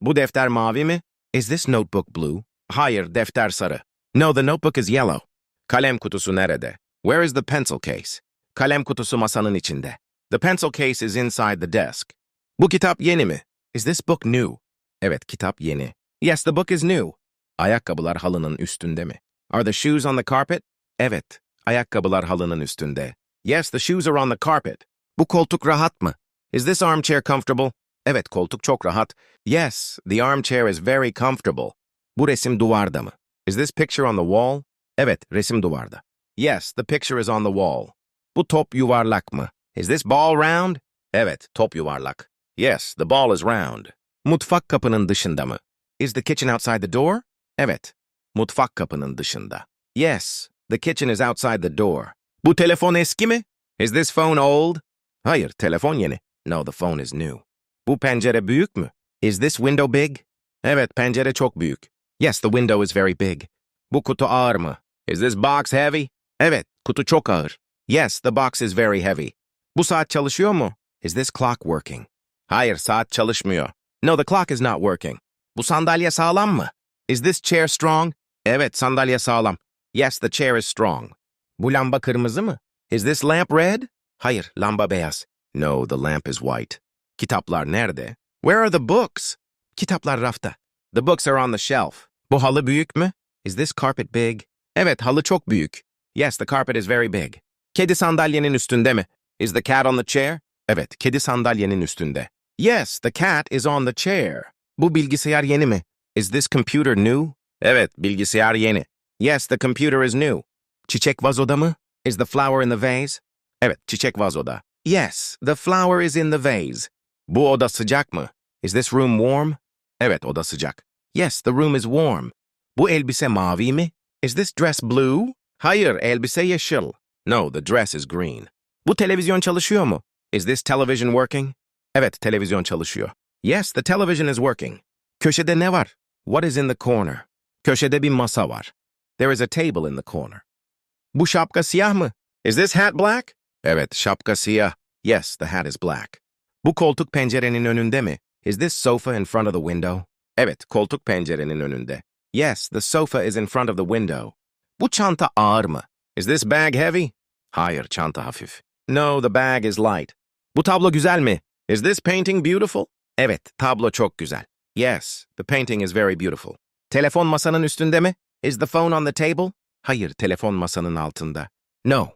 Bu defter mavi mi? Is this notebook blue? Hayır, defter sarı. No, the notebook is yellow. Kalem kutusu nerede? Where is the pencil case? Kalem kutusu masanın içinde. The pencil case is inside the desk. Bu kitap yeni mi? Is this book new? Evet, kitap yeni. Yes, the book is new. Ayakkabılar halının üstünde mi? Are the shoes on the carpet? Evet, ayakkabılar halının üstünde. Yes, the shoes are on the carpet. Bu koltuk rahat mı? Is this armchair comfortable? Evet, koltuk çok rahat. Yes, the armchair is very comfortable. Bu resim duvarda mı? Is this picture on the wall? Evet, resim duvarda. Yes, the picture is on the wall. Bu top yuvarlak mı? Is this ball round? Evet, top yuvarlak. Yes, the ball is round. Mutfak kapının dışında mı? Is the kitchen outside the door? Evet, mutfak kapının dışında. Yes, the kitchen is outside the door. Bu telefon eski mi? Is this phone old? Hayır, telefon yeni. No, the phone is new. Bu pencere büyük mü? Is this window big? Evet, pencere çok büyük. Yes, the window is very big. Bu kutu ağır mı? Is this box heavy? Evet, kutu çok ağır. Yes, the box is very heavy. Bu saat çalışıyor mu? Is this clock working? Hayır, saat çalışmıyor. No, the clock is not working. Bu sandalye sağlam mı? Is this chair strong? Evet, sandalye sağlam. Yes, the chair is strong. Bu lamba kırmızı mı? Is this lamp red? Hayır, lamba beyaz. No, the lamp is white. Kitaplar nerede? Where are the books? Kitaplar rafta. The books are on the shelf. Bu halı büyük mü? Is this carpet big? Evet, halı çok büyük. Yes, the carpet is very big. Kedi sandalyenin üstünde mi? Is the cat on the chair? Evet, kedi sandalyenin üstünde. Yes, the cat is on the chair. Bu bilgisayar yeni mi? Is this computer new? Evet, bilgisayar yeni. Yes, the computer is new. Çiçek vazoda mı? Is the flower in the vase? Evet, çiçek vazoda. Yes, the flower is in the vase. Bu oda sıcak mı? Is this room warm? Evet, oda sıcak. Yes, the room is warm. Bu elbise mavi mi? Is this dress blue? Hayır, elbise yeşil. No, the dress is green. Bu televizyon çalışıyor mu? Is this television working? Evet, televizyon çalışıyor. Yes, the television is working. Köşede ne var? What is in the corner? Köşede bir masa var. There is a table in the corner. Bu şapka siyah mı? Is this hat black? Evet, şapka siyah. Yes, the hat is black. Bu koltuk pencerenin önünde mi? Is this sofa in front of the window? Evet, koltuk pencerenin önünde. Yes, the sofa is in front of the window. Bu çanta ağır mı? Is this bag heavy? Hayır, çanta hafif. No, the bag is light. Bu tablo güzel mi? Is this painting beautiful? Evet, tablo çok güzel. Yes, the painting is very beautiful. Telefon masanın üstünde mi? Is the phone on the table? Hayır, telefon masanın altında. No,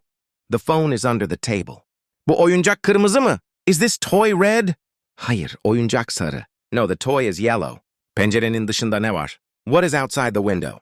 the phone is under the table. Bu oyuncak kırmızı mı? Is this toy red? Hayır, oyuncak sarı. No, the toy is yellow. Pencerenin dışında ne var? What is outside the window?